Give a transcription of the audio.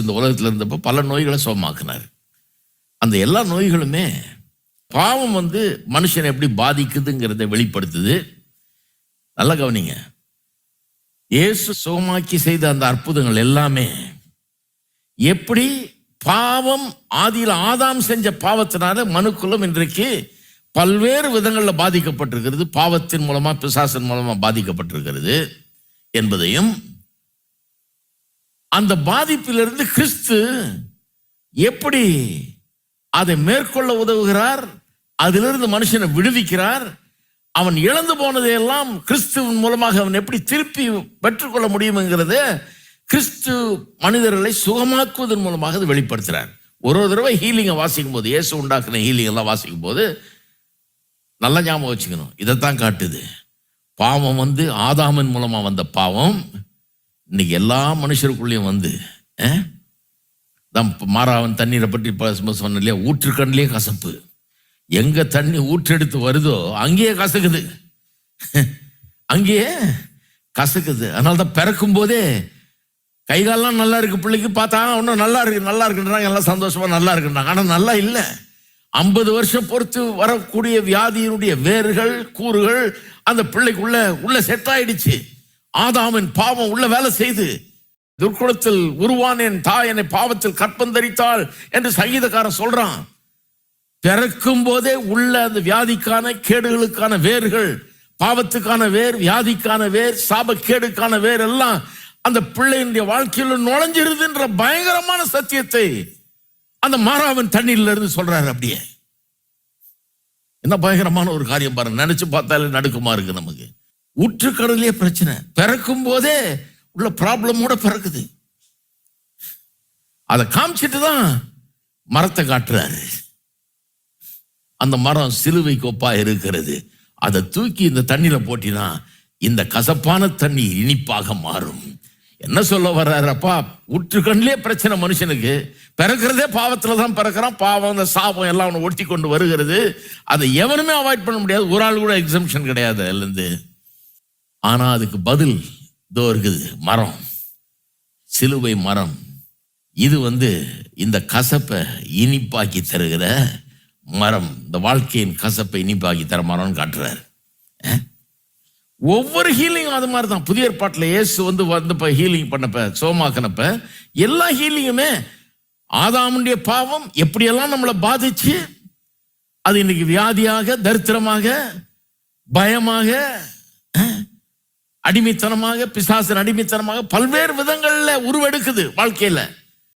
இந்த உலகத்தில் இருந்தப்போ பல நோய்களை சுகமாக்குனார். அந்த எல்லா நோய்களுமே பாவம் வந்து மனுஷனை எப்படி பாதிக்குதுங்கிறத வெளிப்படுத்துது. நல்லா கவனிங்க. இயேசு சுகமாக்கி செய்த அந்த அற்புதங்கள் எல்லாமே எப்படி பாவம் ஆதியில் ஆதாம் செஞ்ச பாவத்தினால மனுக்குலம் இன்றைக்கு பல்வேறு விதங்களில் பாதிக்கப்பட்டிருக்கிறது. பாவத்தின் மூலமாக பிசாசின் மூலமாக பாதிக்கப்பட்டிருக்கிறது என்பதையும் அந்த பாதிப்பிலிருந்து கிறிஸ்து எப்படி அதை மேற்கொள்ள உதவுகிறார்? அதிலிருந்து மனுஷனை விடுவிக்கிறார்? அவன் இழந்து போனதையெல்லாம் கிறிஸ்துவின் மூலமாக அவன் எப்படி திருப்பி பெற்றுக்கொள்ள முடியுங்கிறத கிறிஸ்து மனிதர்களை சுகமாக்குவதன் மூலமாக அது வெளிப்படுத்துறார். ஒரு ஒரு தடவை ஹீலிங்கை வாசிக்கும் போது இயேசு உண்டாக்குன ஹீலிங் எல்லாம் வாசிக்கும் போது நல்லா ஞாபகம் வச்சுக்கணும். இதைத்தான் காட்டுது. பாவம் வந்து ஆதாமின் மூலமாக வந்த பாவம். இன்னைக்கு எல்லா மனுஷருக்குள்ளேயும் வந்து தான் மாறாவன் தண்ணீரை பற்றி சொன்ன இல்லையா? ஊற்றுக்கண்ணிலே கசப்பு. எங்கே தண்ணி ஊற்றெடுத்து வருதோ அங்கேயே கசக்குது. அங்கேயே கசக்குது. அதனால தான் பிறக்கும் போதே கைகாலெலாம் நல்லா இருக்கு பிள்ளைக்கு பார்த்தா இன்னும் நல்லா இருக்கு நல்லா இருக்குன்றாங்க எல்லாம் சந்தோஷமாக நல்லா இருக்குன்றாங்க. ஆனால் நல்லா இல்லை. ஐம்பது வருஷம் பொறுத்து வரக்கூடிய வியாதியினுடைய வேர்கள் கூறுகள் அந்த பிள்ளைக்குள்ள உள்ள செட் ஆயிடுச்சு. ஆதாமின் பாவம் உள்ள வேலை செய்து துர்க்குணத்தில் உருவானேன் தாய் என்னை பாவத்தில் கற்பந்தரித்தாள் என்று சங்கீதக்காரன் சொல்றான். பிறக்கும் போதே உள்ள அந்த வியாதிக்கான கேடுகளுக்கான வேர்கள் பாவத்துக்கான வேர் வியாதிக்கான வேர் சாபக்கேடுக்கான வேர் எல்லாம் அந்த பிள்ளையினுடைய வாழ்க்கையில் நுழைஞ்சிருதுன்ற பயங்கரமான சத்தியத்தை அந்த மாறாவின் தண்ணீர்ல இருந்து சொல்றாரு அப்படியே. என்ன பயங்கரமான ஒரு காரியம் பாருங்க. நினைச்சு பார்த்தாலே நடுக்கமா இருக்கு நமக்கு. ஊற்றுக்கடலே பிரச்சனை. பிறக்கும் போதே உள்ள ப்ராப்ளமோட பிறக்குது. அதை காமிச்சிட்டு தான் மரத்தை காட்டுறாரு. அந்த மரம் சிலுவை கோப்பா இருக்கிறது. அதை தூக்கி இந்த தண்ணியில் போட்டினா இந்த கசப்பான தண்ணி இனிப்பாக மாறும். என்ன சொல்ல வர்றாருப்பா உற்றுக்கண்ணிலே பிரச்சனை மனுஷனுக்கு. பிறக்கிறதே பாவத்தில் தான் பிறக்கிறான். பாவம் அந்த சாபம் எல்லாம் ஒட்டி கொண்டு வருகிறது. அதை எவனுமே அவாய்ட் பண்ண முடியாது. ஒரு ஆள் கூட எக்ஸம்ஷன் கிடையாது அதுலேருந்து ஆனால் அதுக்கு பதில் இதோ இருக்குது மரம். சிலுவை மரம். இது வந்து இந்த கசப்பை இனிப்பாக்கி தருகிற மரம். இந்த வாழ்க்கையின் கசப்பை இனிப்பாக்கி தர மரம்னு காட்டுறாரு. ஒவ்வொரு ஹீலிங்கும் அது மாதிரி தான் புதிய ஏற்பாட்டில் இயேசு வந்து வந்தப்ப ஹீலிங் பண்ணப்ப சோமாக்கினப்ப எல்லா ஹீலிங்குமே ஆதாமுடைய பாவம் எப்படியெல்லாம் நம்மளை பாதிச்சு அது இன்னைக்கு வியாதியாக தரித்திரமாக பயமாக அடிமைத்தனமாக பிசாசின் அடிமைத்தனமாக பல்வேறு விதங்கள்ல உருவெடுக்குது வாழ்க்கையில.